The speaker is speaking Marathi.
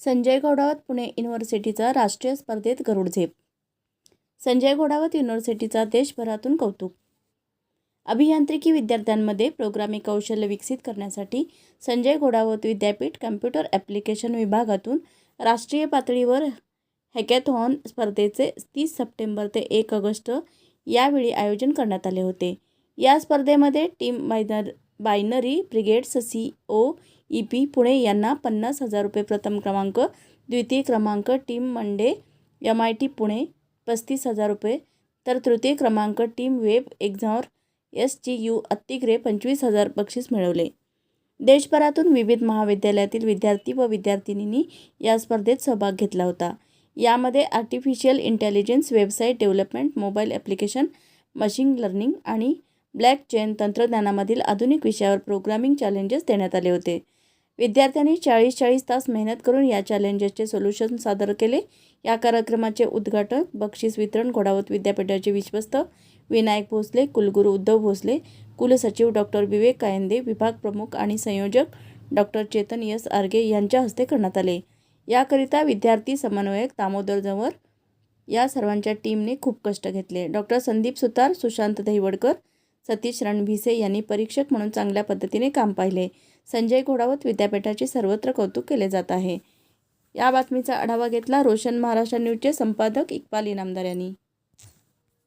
संजय घोडावत पुणे युनिव्हर्सिटीचा राष्ट्रीय स्पर्धेत गरुड झेप. संजय घोडावत युनिव्हर्सिटीचा देशभरातून कौतुक. अभियांत्रिकी विद्यार्थ्यांमध्ये प्रोग्रामिंग कौशल्य विकसित करण्यासाठी संजय घोडावत विद्यापीठ कम्प्युटर ॲप्लिकेशन विभागातून राष्ट्रीय पातळीवर हॅकॅथॉन स्पर्धेचे तीस सप्टेंबर ते एक ऑगस्ट यावेळी आयोजन करण्यात आले होते. या स्पर्धेमध्ये team Maidan binary brigades C O E P Pune यांना पन्नास हजार रुपये प्रथम क्रमांक द्वितीय क्रमांक team Monday M I T Pune पस्तीस हजार रुपये. तर तृतीय क्रमांक team web exor S G U Atigre पंचवीस हजार बक्षीस मिळवले. देशभरातून विविध महाविद्यालयातील विद्यार्थी व विद्यार्थिनींनी या स्पर्धेत सहभाग घेतला होता. यामध्ये artificial intelligence website development mobile application machine learning आणि ब्लॅकचेन तंत्रज्ञानामधील आधुनिक विषयावर प्रोग्रामिंग चॅलेंजेस देण्यात आले होते. विद्यार्थ्यांनी चाळीस चाळीस तास मेहनत करून या चॅलेंजेसचे सोल्युशन सादर केले. या कार्यक्रमाचे उद्घाटन बक्षीस वितरण घोडावत विद्यापीठाचे विश्वस्त विनायक भोसले कुलगुरू उद्धव भोसले कुलसचिव डॉक्टर विवेक कायंदे विभाग प्रमुख आणि संयोजक डॉक्टर चेतन यस आर्गे यांच्या हस्ते करण्यात आले. याकरिता विद्यार्थी समन्वयक दामोदर जवळ या सर्वांच्या टीमने खूप कष्ट घेतले. डॉक्टर संदीप सुतार सुशांत दहिवडकर सतीश रणभिसे यांनी परीक्षक म्हणून चांगल्या पद्धतीने काम पाहिले. संजय घोडावत विद्यापीठाचे सर्वत्र कौतुक केले जात आहे. या बातमीचा आढावा घेतला रोशन महाराष्ट्र न्यूजचे संपादक इक्बाल इनामदार यांनी.